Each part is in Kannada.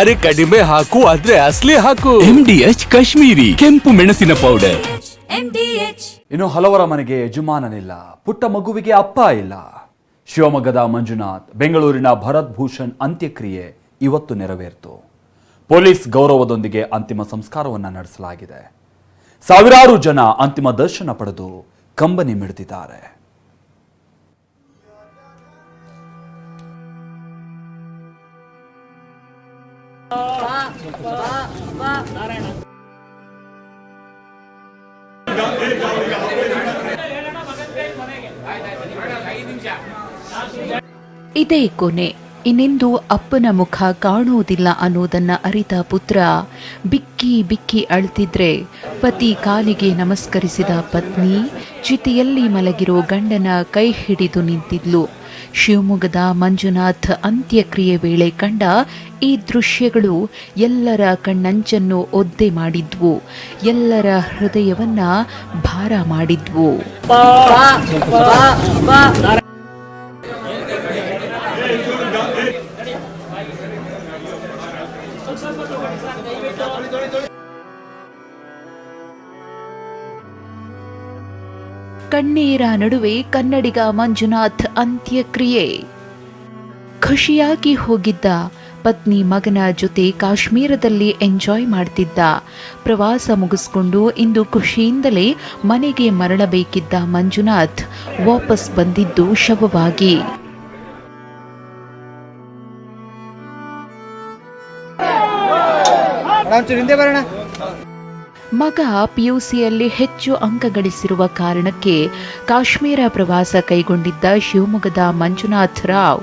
ಅರೆ ಕಡಿಮೆ ಹಾಕು ಆದ್ರೆ ಅಸ್ಲಿ ಹಾಕು. ಎಂ ಡಿ ಎಚ್ ಕಾಶ್ಮೀರಿ ಕೆಂಪು ಮೆಣಸಿನ ಪೌಡರ್ MDH ಇನ್ನು ಹಲವರ ಮನೆಗೆ ಯಜಮಾನನಿಲ್ಲ ಪುಟ್ಟ ಮಗುವಿಗೆ ಅಪ್ಪ ಇಲ್ಲ. ಶಿವಮೊಗ್ಗದ ಮಂಜುನಾಥ್ ಬೆಂಗಳೂರಿನ ಭರತ್ ಭೂಷಣ್ ಅಂತ್ಯಕ್ರಿಯೆ ಇವತ್ತು ನೆರವೇರಿತು. ಪೊಲೀಸ್ ಗೌರವದೊಂದಿಗೆ ಅಂತಿಮ ಸಂಸ್ಕಾರವನ್ನು ನಡೆಸಲಾಗಿದೆ. ಸಾವಿರಾರು ಜನ ಅಂತಿಮ ದರ್ಶನ ಪಡೆದು ಕಂಬನಿ ಮಿಡಿದಿದ್ದಾರೆ. ಇದೇ ಕೊನೆ. ಇನ್ನೆಂದು ಅಪ್ಪನ ಮುಖ ಕಾಣುವುದಿಲ್ಲ ಅನ್ನೋದನ್ನ ಅರಿತ ಪುತ್ರ ಬಿಕ್ಕಿ ಬಿಕ್ಕಿ ಅಳ್ತಿದ್ರೆ ಪತಿ ಕಾಲಿಗೆ ನಮಸ್ಕರಿಸಿದ ಪತ್ನಿ ಚಿತೆಯಲ್ಲಿ ಮಲಗಿರೋ ಗಂಡನ ಕೈ ಹಿಡಿದು ನಿಂತಿದ್ಲು. ಶಿವಮೊಗ್ಗದ ಮಂಜುನಾಥ್ ಅಂತ್ಯಕ್ರಿಯೆ ವೇಳೆ ಕಂಡ ಈ ದೃಶ್ಯಗಳು ಎಲ್ಲರ ಕಣ್ಣಂಚನ್ನು ಒದ್ದೆ ಮಾಡಿದ್ವು. ಎಲ್ಲರ ಹೃದಯವನ್ನ ಭಾರ ಮಾಡಿದ್ವು. ಕಣ್ಣೀರ ನಡುವೆ ಕನ್ನಡಿಗ ಮಂಜುನಾಥ್ ಅಂತ್ಯಕ್ರಿಯೆ. ಖುಷಿಯಾಗಿ ಹೋಗಿದ್ದ ಪತ್ನಿ ಮಗನ ಜೊತೆ ಕಾಶ್ಮೀರದಲ್ಲಿ ಎಂಜಾಯ್ ಮಾಡ್ತಿದ್ದ. ಪ್ರವಾಸ ಮುಗಿಸ್ಕೊಂಡು ಇಂದು ಖುಷಿಯಿಂದಲೇ ಮನೆಗೆ ಮರಳಬೇಕಿದ್ದ ಮಂಜುನಾಥ್ ವಾಪಸ್ ಬಂದಿದ್ದು ಶವವಾಗಿ. ಹಿಂದೆ ಬರೋಣ. ಮಗ ಪಿಯುಸಿಯಲ್ಲಿ ಹೆಚ್ಚು ಅಂಕ ಗಳಿಸಿರುವ ಕಾರಣಕ್ಕೆ ಕಾಶ್ಮೀರ ಪ್ರವಾಸ ಕೈಗೊಂಡಿದ್ದ ಶಿವಮೊಗ್ಗದ ಮಂಜುನಾಥ್ ರಾವ್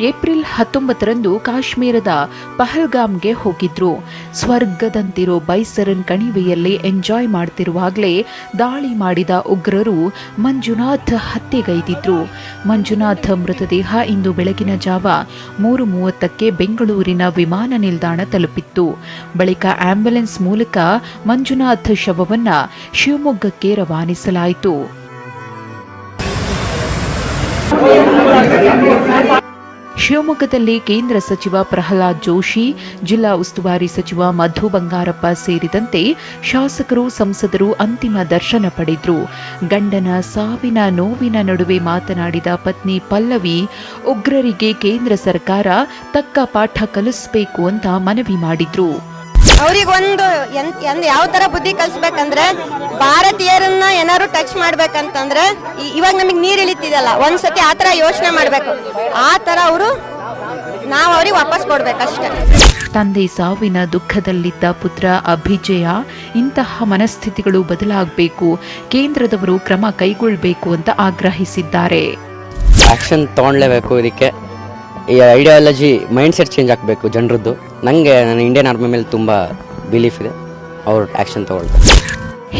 ಏಪ್ರಿಲ್ ಹತ್ತೊಂಬತ್ತರಂದು ಕಾಶ್ಮೀರದ ಪಹಲ್ಗಾಮ್ಗೆ ಹೋಗಿದ್ರು. ಸ್ವರ್ಗದಂತಿರೋ ಬೈಸರನ್ ಕಣಿವೆಯಲ್ಲಿ ಎಂಜಾಯ್ ಮಾಡ್ತಿರುವಾಗಲೇ ದಾಳಿ ಮಾಡಿದ ಉಗ್ರರು ಮಂಜುನಾಥ್ ಹತ್ಯೆಗೈದಿದ್ರು. ಮಂಜುನಾಥ್ ಮೃತದೇಹ ಇಂದು ಬೆಳಗಿನ ಜಾವ ಮೂರು ಮೂವತ್ತಕ್ಕೆ ಬೆಂಗಳೂರಿನ ವಿಮಾನ ನಿಲ್ದಾಣ ತಲುಪಿತ್ತು. ಬಳಿಕ ಆಂಬ್ಯುಲೆನ್ಸ್ ಮೂಲಕ ಮಂಜುನಾಥ್ ಶವವನ್ನ ಶಿವಮೊಗ್ಗಕ್ಕೆ ರವಾನಿಸಲಾಯಿತು. ಶಿವಮೊಗ್ಗದಲ್ಲಿ ಕೇಂದ್ರ ಸಚಿವ ಪ್ರಹ್ಲಾದ್ ಜೋಶಿ, ಜಿಲ್ಲಾ ಉಸ್ತುವಾರಿ ಸಚಿವ ಮಧು ಬಂಗಾರಪ್ಪ ಸೇರಿದಂತೆ ಶಾಸಕರು, ಸಂಸದರು ಅಂತಿಮ ದರ್ಶನ ಪಡೆದ್ರು. ಗಂಡನ ಸಾವಿನ ನೋವಿನ ನಡುವೆ ಮಾತನಾಡಿದ ಪತ್ನಿ ಪಲ್ಲವಿ, ಉಗ್ರರಿಗೆ ಕೇಂದ್ರ ಸರ್ಕಾರ ತಕ್ಕ ಪಾಠ ಕಲಿಸಬೇಕು ಅಂತ ಮನವಿ ಮಾಡಿದ್ರು. ಅವ್ರಿಗೊಂದು ಎನ್ ಎಂದ್ ಯಾವ ತರ ಬುದ್ಧಿ ಕಲಿಸ್ಬೇಕಂದ್ರೆ ಭಾರತೀಯರನ್ನ ಏನಾದ್ರು ಟಚ್ ಮಾಡ್ಬೇಕಂತಂದ್ರೆ ಇವಾಗ ನಮಗೆ ನೀರು ಇಳಿತಿದಲ್ಲ ಒಂದ್ಸತಿ ಆ ತರ ಯೋಚನೆ ಮಾಡ್ಬೇಕು. ಆ ತರ ಅವರು ನಾವು ಅವ್ರಿಗೆ ವಾಪಸ್ ಕೊಡ್ಬೇಕಷ್ಟೇ. ತಂದೆ ಸಾವಿನ ದುಃಖದಲ್ಲಿದ್ದ ಪುತ್ರ ಅಭಿಜಯ ಇಂತಹ ಮನಸ್ಥಿತಿಗಳು ಬದಲಾಗಬೇಕು ಕೇಂದ್ರದವರು ಕ್ರಮ ಕೈಗೊಳ್ಳಬೇಕು ಅಂತ ಆಗ್ರಹಿಸಿದ್ದಾರೆ. ಆಕ್ಷನ್ ತಗೊಳ್ಳೇಬೇಕು ಇದಕ್ಕೆ. ಈ ಐಡಿಯಾಲಜಿ ಮೈಂಡ್ ಸೆಟ್ ಚೇಂಜ್ ಆಗಬೇಕು ಜನರದ್ದು. ನನಗೆ ನನ್ನ ಇಂಡಿಯನ್ ಆರ್ಮಿ ಮೇಲೆ ತುಂಬ ಬಿಲೀಫ್ ಇದೆ. ಅವ್ರು ಆ್ಯಕ್ಷನ್ ತೊಗೊಳ್ಬೇಕು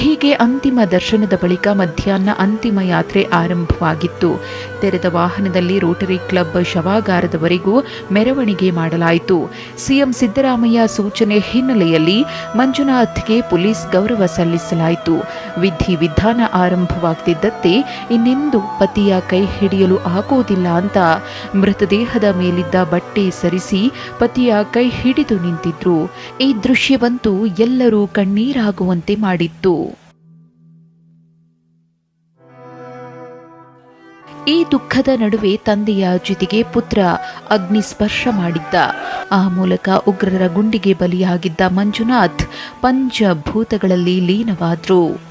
ಹೀಗೆ ಅಂತಿಮ ದರ್ಶನದ ಬಳಿಕ ಮಧ್ಯಾಹ್ನ ಅಂತಿಮ ಯಾತ್ರೆ ಆರಂಭವಾಗಿತ್ತು. ತೆರೆದ ವಾಹನದಲ್ಲಿ ರೋಟರಿ ಕ್ಲಬ್ ಶವಾಗಾರದವರೆಗೂ ಮೆರವಣಿಗೆ ಮಾಡಲಾಯಿತು. ಸಿಎಂ ಸಿದ್ದರಾಮಯ್ಯ ಸೂಚನೆ ಹಿನ್ನೆಲೆಯಲ್ಲಿ ಮಂಜುನಾಥ್ಗೆ ಪೊಲೀಸ್ ಗೌರವ ಸಲ್ಲಿಸಲಾಯಿತು. ವಿಧಿ ವಿಧಾನ ಆರಂಭವಾಗ್ತಿದ್ದಂತೆ ಇನ್ನೆಂದು ಪತಿಯ ಕೈ ಹಿಡಿಯಲು ಆಗೋದಿಲ್ಲ ಅಂತ ಮೃತದೇಹದ ಮೇಲಿದ್ದ ಬಟ್ಟೆ ಸರಿಸಿ ಪತಿಯ ಕೈ ಹಿಡಿದು ನಿಂತಿದ್ರು. ಈ ದೃಶ್ಯವಂತೂ ಎಲ್ಲರೂ ಕಣ್ಣೀರಾಗುವಂತೆ ಮಾಡಿತ್ತು. ಈ ದುಃಖದ ನಡುವೆ ತಂದೆಯ ಜೊತೆಗೆ ಪುತ್ರ ಅಗ್ನಿ ಸ್ಪರ್ಶ ಮಾಡಿದ್ದ. ಆ ಮೂಲಕ ಉಗ್ರರ ಗುಂಡಿಗೆ ಬಲಿಯಾಗಿದ್ದ ಮಂಜುನಾಥ್ ಪಂಚಭೂತಗಳಲ್ಲಿ ಲೀನವಾದ್ರು.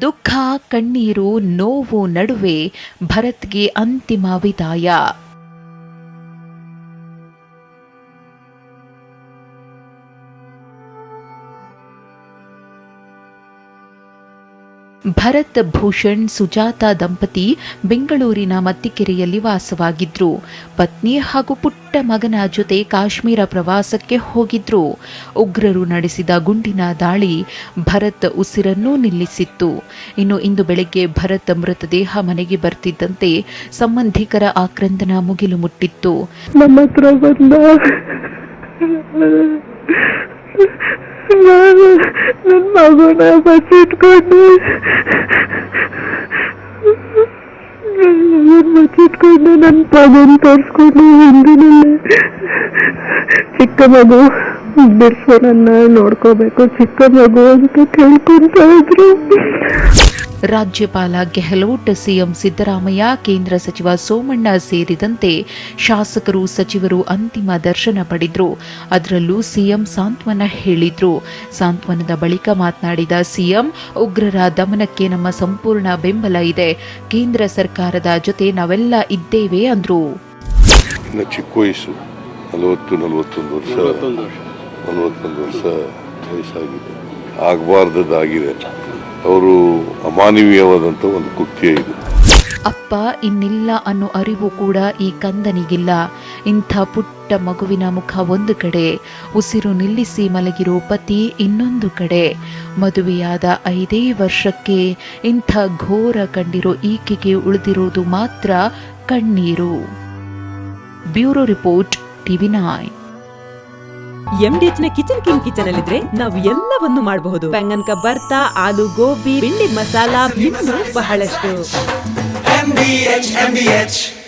ದುಃಖ, ಕಣ್ಣೀರು, ನೋವು ನಡುವೆ ಭರತ್ಗೆ ಅಂತಿಮ ವಿದಾಯ. ಭರತ್ ಭೂಷಣ್, ಸುಜಾತ ದಂಪತಿ ಬೆಂಗಳೂರಿನ ಮತ್ತಿಕೆರೆಯಲ್ಲಿ ವಾಸವಾಗಿದ್ರು. ಪತ್ನಿ ಹಾಗೂ ಪುಟ್ಟ ಮಗನ ಜೊತೆ ಕಾಶ್ಮೀರ ಪ್ರವಾಸಕ್ಕೆ ಹೋಗಿದ್ರು. ಉಗ್ರರು ನಡೆಸಿದ ಗುಂಡಿನ ದಾಳಿ ಭರತ್ ಉಸಿರನ್ನೂ ನಿಲ್ಲಿಸಿತ್ತು. ಇನ್ನು ಇಂದು ಬೆಳಗ್ಗೆ ಭರತ್ ಮೃತದೇಹ ಮನೆಗೆ ಬರ್ತಿದ್ದಂತೆ ಸಂಬಂಧಿಕರ ಆಕ್ರಂದನ ಮುಗಿಲು ಮುಟ್ಟಿತ್ತು. ನಮ್ಮ ನಾನು ನನ್ನ ಮಗುನ ಬಚ್ಚಿಟ್ಕೊಂಡು ನನ್ನ ಬಚ್ಚಿಟ್ಕೊಂಡು ನನ್ನ ಮಗನ್ ತೋರಿಸ್ಕೊಂಡು ಹಿಂದಿನಲ್ಲಿ ಚಿಕ್ಕ ಮಗು ಬಿರ್ಸೋನನ್ನ ನೋಡ್ಕೋಬೇಕು ಚಿಕ್ಕ ಮಗು ಅಂತ ಕೇಳ್ಕೊಂತ ಇದ್ರು. ರಾಜ್ಯಪಾಲ ಗೆಹ್ಲೋಟ್ ಸಿಎಂ ಸಿದ್ದರಾಮಯ್ಯ ಕೇಂದ್ರ ಸಚಿವ ಸೋಮಣ್ಣ ಸೇರಿದಂತೆ ಶಾಸಕರು ಸಚಿವರು ಅಂತಿಮ ದರ್ಶನ ಪಡೆದ್ರು. ಅದರಲ್ಲೂ ಸಿಎಂ ಸಾಂತ್ವನ ಹೇಳಿದ್ರು. ಸಾಂತ್ವನದ ಬಳಿಕ ಮಾತನಾಡಿದ ಸಿಎಂ ಉಗ್ರರ ದಮನಕ್ಕೆ ನಮ್ಮ ಸಂಪೂರ್ಣ ಬೆಂಬಲ ಇದೆ. ಕೇಂದ್ರ ಸರ್ಕಾರದ ಜೊತೆ ನಾವೆಲ್ಲ ಇದ್ದೇವೆ ಅಂದ್ರು. ಇನ್ನು ಚಿಕ್ಕ ವಯಸ್ಸು ನಲವತ್ತು ನಲವತ್ತೊಂದು ವರ್ಷ ನಲವತ್ತೊಂದು ವರ್ಷ. ವಯಸ್ಸಾಗಿದೆ. ಆಗಬಾರ್ದದ್ದಾಗಿದೆ. ಅವರು ಅಮಾನವೀಯವಾದಂತ ಒಂದು ಕೃತ್ಯ ಇದು. ಅಪ್ಪ, ಇನ್ನಿಲ್ಲ ಅನ್ನೋ ಅರಿವು ಕೂಡ ಈ ಕಂದನಿಗಿಲ್ಲ. ಇಂಥ ಪುಟ್ಟ ಮಗುವಿನ ಮುಖ ಒಂದು ಕಡೆ, ಉಸಿರು ನಿಲ್ಲಿಸಿ ಮಲಗಿರೋ ಪತಿ ಇನ್ನೊಂದು ಕಡೆ. ಮದುವೆಯಾದ ಐದೇ ವರ್ಷಕ್ಕೆ ಇಂಥ ಘೋರ ಕಂಡಿರೋ ಈಕೆಗೆ ಉಳಿದಿರೋದು ಮಾತ್ರ ಕಣ್ಣೀರು. Bureau report, TV nine. ಎಂಡಿಎಚ್ನ kitchen king kitchen ಅಲ್ಲಿದ್ರೆ ನಾವು ಎಲ್ಲವನ್ನು ಮಾಡಬಹುದು. ಬೆಂಗನ್ ಬರ್ತಾ ಆಲೂ ಗೋಬಿ ಬಿಂಡಿ ಮಸಾಲಾ ಬಹಳಷ್ಟು.